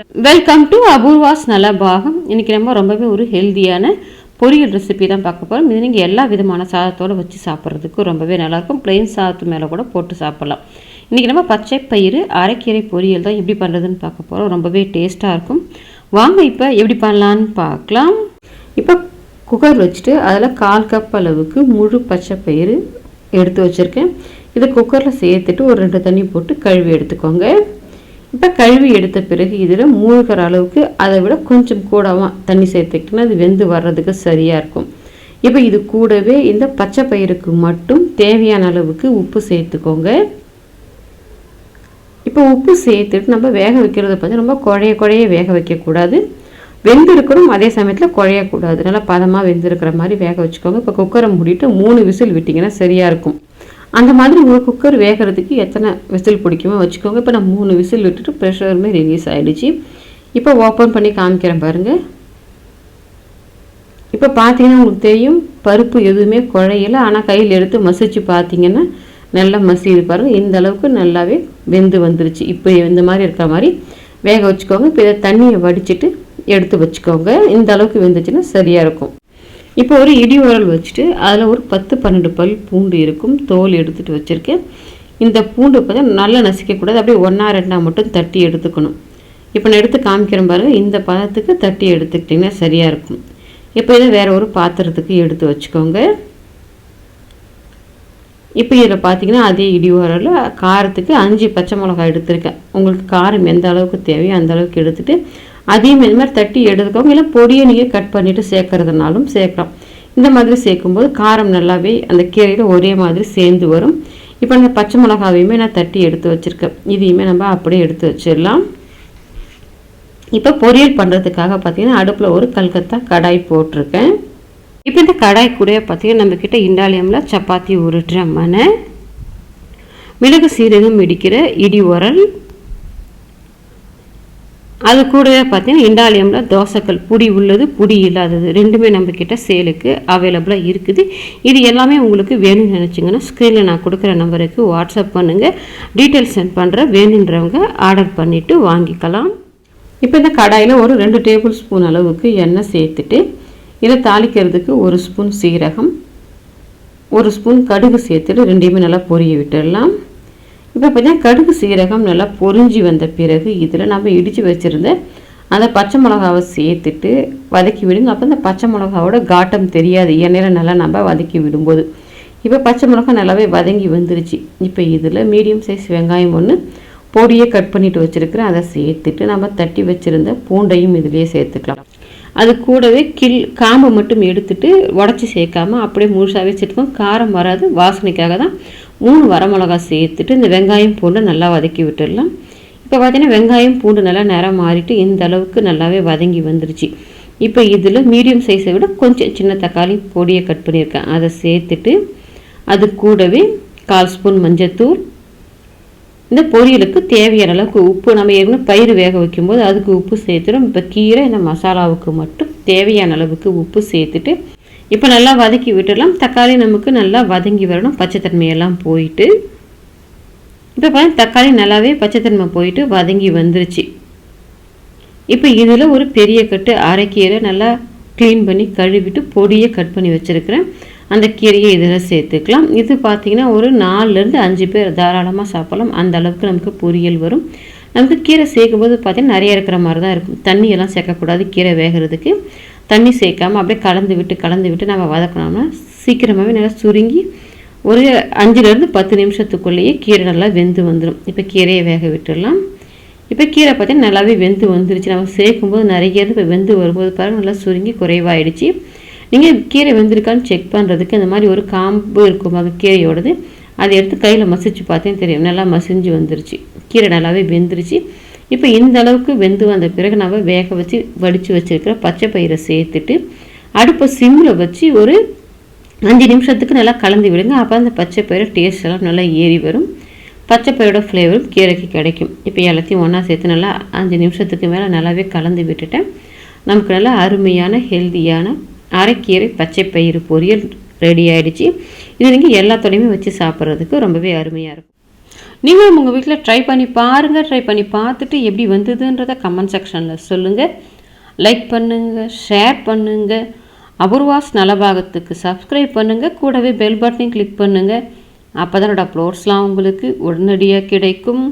Welcome to Apoorva's நல்ல பாகம் இன்றைக்கி நம்ம ரொம்பவே ஒரு ஹெல்த்தியான பொரியல் ரெசிபி தான் பார்க்க போகிறோம் இது நீங்கள் எல்லா விதமான சாதத்தோடு வச்சு சாப்பிட்றதுக்கு ரொம்பவே நல்லாயிருக்கும். பிளெயின் சாதத்து மேலே கூட போட்டு சாப்பிட்லாம். இன்றைக்கி நம்ம பச்சை பயிறு அரைக்கீரை பொரியல் தான் எப்படி பண்ணுறதுன்னு பார்க்க போகிறோம் ரொம்பவே டேஸ்ட்டாக இருக்கும். வாங்க இப்போ எப்படி பண்ணலான்னு பார்க்கலாம். இப்போ குக்கர் வச்சுட்டு அதில் கால் கப் அளவுக்கு முழு பச்சை பயிறு எடுத்து வச்சுருக்கேன். இதை குக்கரில் சேர்த்துட்டு ஒரு ரெண்டு தண்ணி போட்டு கழுவி எடுத்துக்கோங்க. இப்போ கழுவி எடுத்த பிறகு இதில் மூழ்கிற அளவுக்கு அதை விட கொஞ்சம் கூடவா தண்ணி சேர்த்துக்கிட்டோன்னா அது வெந்து வர்றதுக்கு சரியாக இருக்கும். இப்போ இது கூடவே இந்த பச்சை பயிருக்கு மட்டும் தேவையான அளவுக்கு உப்பு சேர்த்துக்கோங்க. இப்போ உப்பு சேர்த்துட்டு நம்ம வேக வைக்கிறத பார்த்து ரொம்ப குழைய குழைய வேக வைக்கக்கூடாது. வெந்திருக்கணும் அதே சமயத்தில் குழையக்கூடாது. நல்லா பதமாக வெந்திருக்கிற மாதிரி வேக வச்சுக்கோங்க. இப்போ குக்கரை மூடிட்டு மூணு விசில் விட்டிங்கன்னா சரியாக இருக்கும். அந்த மாதிரி உங்கள் குக்கர் வேகிறதுக்கு எத்தனை விசில் பிடிக்குமோ வச்சுக்கோங்க. இப்போ நான் மூணு விசில் விட்டுட்டு ப்ரெஷருமே ரிலீஸ் ஆகிடுச்சு இப்போ ஓப்பன் பண்ணி காமிக்கிறேன் பாருங்கள் இப்போ பார்த்தீங்கன்னா உங்களுக்கு தெரியும் பருப்பு எதுவுமே குழையலை. ஆனால் கையில் எடுத்து மசிச்சு பார்த்தீங்கன்னா நல்லா மசிது பாருங்கள் இந்த அளவுக்கு நல்லாவே வெந்து வந்துருச்சு. இப்போ இந்த மாதிரி இருக்கிற மாதிரி வேக வச்சுக்கோங்க. இப்போ இதை தண்ணியை வடிச்சிட்டு எடுத்து வச்சுக்கோங்க. இந்த அளவுக்கு வெந்துச்சுன்னா சரியாக இருக்கும். இப்போ ஒரு இடி உரல் வச்சுட்டு அதில் ஒரு பத்து பன்னெண்டு பல் பூண்டு இருக்கும் தோல் எடுத்துகிட்டு வச்சுருக்கேன். இந்த பூண்டு பார்த்தா நல்லா நசிக்கக்கூடாது அப்படியே ஒன்றா ரெண்டா மட்டும் தட்டி எடுத்துக்கணும். இப்போ நான் எடுத்து காமிக்கிறேன் பாருங்கள் இந்த பதத்துக்கு தட்டி எடுத்துக்கிட்டிங்கன்னா சரியாக இருக்கும். இப்போ இதை வேறு ஒரு பாத்திரத்துக்கு எடுத்து வச்சுக்கோங்க. இப்போ இதில் பார்த்தீங்கன்னா அதே இடி உரலில் காரத்துக்கு அஞ்சு பச்சை மிளகாய் எடுத்திருக்கேன். உங்களுக்கு காரம் எந்த அளவுக்கு தேவையோ அந்த அளவுக்கு எடுத்துகிட்டு அதையும் இந்த மாதிரி தட்டி எடுத்துக்கோங்க. இல்லை பொடியை நீங்கள் கட் பண்ணிவிட்டு சேர்க்கறதுனாலும் சேர்க்கலாம். இந்த மாதிரி சேர்க்கும்போது காரம் நல்லாவே அந்த கீரையில் ஒரே மாதிரி சேர்ந்து வரும். இப்போ அந்த பச்சை மிளகாவையுமே நான் தட்டி எடுத்து வச்சுருக்கேன். இதையுமே நம்ம அப்படியே எடுத்து வச்சிடலாம். இப்போ பொரியல் பண்ணுறதுக்காக பார்த்தீங்கன்னா அடுப்பில் ஒரு கல்கத்தா கடாய் போட்டிருக்கேன். இப்போ இந்த கடாய் கூட பார்த்தீங்கன்னா நம்மக்கிட்ட இண்டாலியமில் சப்பாத்தி உருட்டுற மனை மிளகு சீரகம் இடிக்கிற இடி உரல் அது கூடவே பார்த்தீங்கன்னா இண்டாலியமில் தோசைக்கல் புடி உள்ளது புடி இல்லாதது. ரெண்டுமே நம்மக்கிட்ட சேலுக்கு அவைலபிளாக இருக்குது. இது எல்லாமே உங்களுக்கு வேணும்னு நினச்சிங்கன்னா ஸ்க்ரீனில் நான் கொடுக்குற நம்பருக்கு வாட்ஸ்அப் பண்ணுங்கள் டீட்டெயில்ஸ் சென்ட் பண்ணுற வேணுன்றவங்க ஆர்டர் பண்ணிவிட்டு வாங்கிக்கலாம். இப்போ இந்த கடாயில் ஒரு ரெண்டு டேபிள் ஸ்பூன் அளவுக்கு எண்ணெய் சேர்த்துட்டு இதை தாளிக்கிறதுக்கு ஒரு ஸ்பூன் சீரகம் ஒரு ஸ்பூன் கடுகு சேர்த்துட்டு ரெண்டையுமே நல்லா பொரிய விட்டுடலாம். இப்போ பார்த்தீங்கன்னா கடுகு சீரகம் நல்லா பொறிஞ்சி வந்த பிறகு இதில் நம்ம இடித்து வச்சுருந்த அந்த பச்சை மிளகாவை சேர்த்துட்டு வதக்கி விடுங்க. அப்போ இந்த பச்சை மிளகாவோட காட்டம் தெரியாது. எண்ணெயில் நல்லா நம்ம வதக்கி விடும்போது. இப்போ பச்சை மிளகா நல்லாவே வதங்கி வந்துருச்சு. இப்போ இதில் மீடியம் சைஸ் வெங்காயம் ஒன்று பொடியை கட் பண்ணிட்டு வச்சுருக்கிறேன். அதை சேர்த்துட்டு நம்ம தட்டி வச்சுருந்த பூண்டையும் இதிலேயே சேர்த்துக்கலாம். அது கூடவே கில் காம்பை மட்டும் எடுத்துட்டு உடச்சி சேர்க்காம அப்படியே முழுசாகவே வச்சுருக்கோம் காரம் வராது. வாசனைக்காக தான் மூணு வரமிளகா சேர்த்துட்டு இந்த வெங்காயம் பூண்டு நல்லா வதக்கி விட்டுடலாம். இப்போ பார்த்தீங்கன்னா வெங்காயம் பூண்டு நல்லா நிறம் மாறிட்டு இந்த அளவுக்கு நல்லாவே வதங்கி வந்துருச்சு. இப்போ இதில் மீடியம் சைஸை விட கொஞ்சம் சின்ன தக்காளி பொடியை கட் பண்ணியிருக்கேன். அதை சேர்த்துட்டு அது கூடவே கால் ஸ்பூன் மஞ்சத்தூள். இந்த பொரியலுக்கு தேவையான அளவுக்கு உப்பு. நம்ம ஏற்கனவே பயிர் வேக வைக்கும்போது அதுக்கு உப்பு சேர்த்துடும் இப்போ கீரை இந்த மசாலாவுக்கு மட்டும் தேவையான அளவுக்கு உப்பு சேர்த்துட்டு இப்போ நல்லா வதக்கி விட்டுடலாம். தக்காளி நமக்கு நல்லா வதங்கி வரணும். பச்சைத்தன்மையெல்லாம் போயிட்டு இப்போ பாருங்க தக்காளி நல்லாவே பச்சைத்தன்மை போயிட்டு வதங்கி வந்துருச்சு. இப்போ இதில் ஒரு பெரிய கட்டு அரைக்கீரை நல்லா க்ளீன் பண்ணி கழுவிட்டு பொடியை கட் பண்ணி வச்சுருக்கிறேன். அந்த கீரையை இதில் சேர்த்துக்கலாம். இது பார்த்திங்கன்னா ஒரு நாலுலேருந்து அஞ்சு பேர் தாராளமாக சாப்பிடலாம். அந்த அளவுக்கு நமக்கு பொரியல் வரும். நமக்கு கீரை சேர்க்கும்போது பார்த்திங்கன்னா நிறைய இருக்கிற மாதிரி தான் இருக்கும். தண்ணியெல்லாம் சேர்க்கக்கூடாது. கீரை வேகிறதுக்கு. தண்ணி சேர்க்காமல் அப்படியே கலந்து விட்டு கலந்து விட்டு நம்ம வதக்கணும்னா சீக்கிரமாகவே நல்லா சுருங்கி ஒரு அஞ்சுலேருந்து பத்து நிமிஷத்துக்குள்ளேயே கீரை நல்லா வெந்து வந்துடும் இப்போ கீரையை வேக விட்டுடலாம். இப்போ கீரை பார்த்தீங்கன்னா நல்லாவே வெந்து வந்துருச்சு. நம்ம சேர்க்கும்போது நிறைய இப்போ வெந்து வரும்போது பாருங்கள் நல்லா சுருங்கி குறைவாயிடுச்சு. நீங்கள் கீரை வெந்திருக்கான்னு செக் பண்ணுறதுக்கு இந்த மாதிரி ஒரு காம்பு இருக்கும் அது கீரையோடது. அதை எடுத்து கையில் மசிச்சு பார்த்தேன் தெரியும். நல்லா மசிஞ்சு வந்துருச்சு. கீரை நல்லாவே வெந்துருச்சு. இப்போ இந்த அளவுக்கு வெந்து வந்த பிறகு நம்ம வேக வச்சு வடித்து வச்சுருக்கிற பச்சை பயிரை சேர்த்துட்டு அடுப்பை சிம்மில் வச்சு ஒரு அஞ்சு நிமிஷத்துக்கு நல்லா கலந்து விடுங்க. அப்போ அந்த பச்சை பயிரை டேஸ்ட் எல்லாம் நல்லா ஏறி வரும். பச்சை பயிரோட ஃப்ளேவரும் கீரைக்கு கிடைக்கும். இப்போ எல்லாத்தையும் ஒன்றா சேர்த்து நல்லா அஞ்சு நிமிஷத்துக்கு மேலே நல்லாவே கலந்து விட்டுட்டேன் நமக்கு நல்லா அருமையான ஹெல்த்தியான அரைக்கீரை பச்சை பயிறு பொரியல் ரெடி ஆகிடுச்சு இது நீங்கள் எல்லாத்தோடையுமே வச்சு சாப்பிட்றதுக்கு ரொம்பவே அருமையாக இருக்கும். நீங்களும் உங்கள் வீட்டில் ட்ரை பண்ணி பாருங்கள் ட்ரை பண்ணி பார்த்துட்டு எப்படி வந்ததுன்றதை கமெண்ட் செக்ஷனில் சொல்லுங்கள் லைக் பண்ணுங்கள் ஷேர் பண்ணுங்கள் அபூர்வாஸ் நலபாகத்துக்கு சப்ஸ்கிரைப் பண்ணுங்கள் கூடவே பெல் பட்டனையும் கிளிக் பண்ணுங்கள் அப்போ தான் என்னோடய அப்லோட்ஸ்லாம் உங்களுக்கு உடனடியாக கிடைக்கும்.